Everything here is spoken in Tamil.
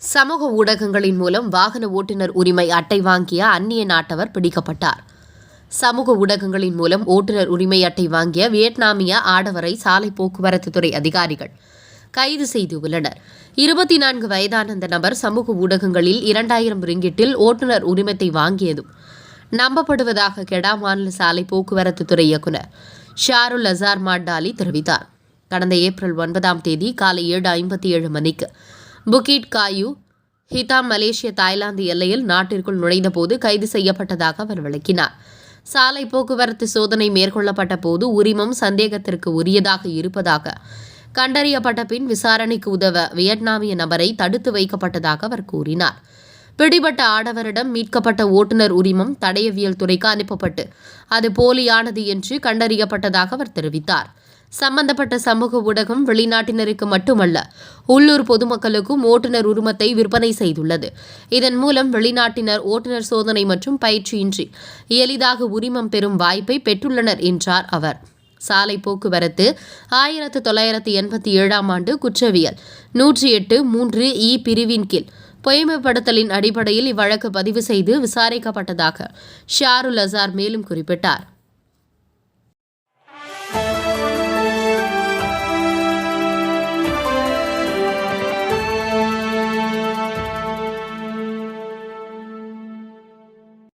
சமூக ஊடகங்களின் மூலம் வாகன ஓட்டுநர் உரிமை அட்டை வாங்கிய அந்நிய நாட்டவர் பிடிக்கப்பட்டார். சமூக ஊடகங்களின் மூலம் ஓட்டுநர் உரிமை அட்டை வாங்கிய வியட்நாமிய ஆடவரை சாலை போக்குவரத்து துறை அதிகாரிகள் கைது செய்துள்ளனர் இருபத்தி நான்கு வயதான அந்த நபர் சமூக ஊடகங்களில் இரண்டாயிரம் ரிங்கிட்டில் ஓட்டுநர் உரிமத்தை வாங்கியதும் நம்பப்படுவதாக கெடா மாநில சாலை போக்குவரத்து துறை இயக்குனர் ஷாருல் அசார் மாட்டாலி தெரிவித்தார். கடந்த ஏப்ரல் ஒன்பதாம் தேதி காலை ஏழு ஐம்பத்தி ஏழு மணிக்கு புகீட் காயு ஹிதாம் மலேசிய தாய்லாந்து எல்லையில் நாட்டிற்குள் நுழைந்தபோது கைது செய்யப்பட்டதாக அவர் விளக்கினார். சாலை போக்குவரத்து சோதனை மேற்கொள்ளப்பட்ட போது உரிமம் சந்தேகத்திற்கு உரியதாக இருப்பதாக கண்டறியப்பட்ட பின் விசாரணைக்கு உதவ வியட்நாமிய நபரை தடுத்து வைக்கப்பட்டதாக அவர் கூறினார். பிடிபட்ட ஆடவரிடம் மீட்கப்பட்ட ஓட்டுநர் உரிமம் தடயவியல் துறைக்கு அனுப்பப்பட்டு அது போலியானது என்று கண்டறியப்பட்டதாக அவர் தெரிவித்தார். சம்பந்தப்பட்ட சமூக ஊடகம் வெளிநாட்டினருக்கு மட்டுமல்ல உள்ளூர் பொதுமக்களுக்கும் ஓட்டுநர் உரிமத்தை விற்பனை செய்துள்ளது. இதன் மூலம் வெளிநாட்டினர் ஓட்டுநர் சோதனை மற்றும் பயிற்சியின்றி எளிதாக உரிமம் பெறும் வாய்ப்பை பெற்றுள்ளனர் என்றார் அவர். சாலை போக்குவரத்து ஆயிரத்து தொள்ளாயிரத்து எண்பத்தி ஏழாம் ஆண்டு குற்றவியல். நூற்றி எட்டு மூன்று இ பிரிவின் கீழ் பொய்மைப்படுத்தலின் அடிப்படையில் இவ்வழக்கு பதிவு செய்து விசாரிக்கப்பட்டதாக ஷாருல் அசார் மேலும் குறிப்பிட்டார்.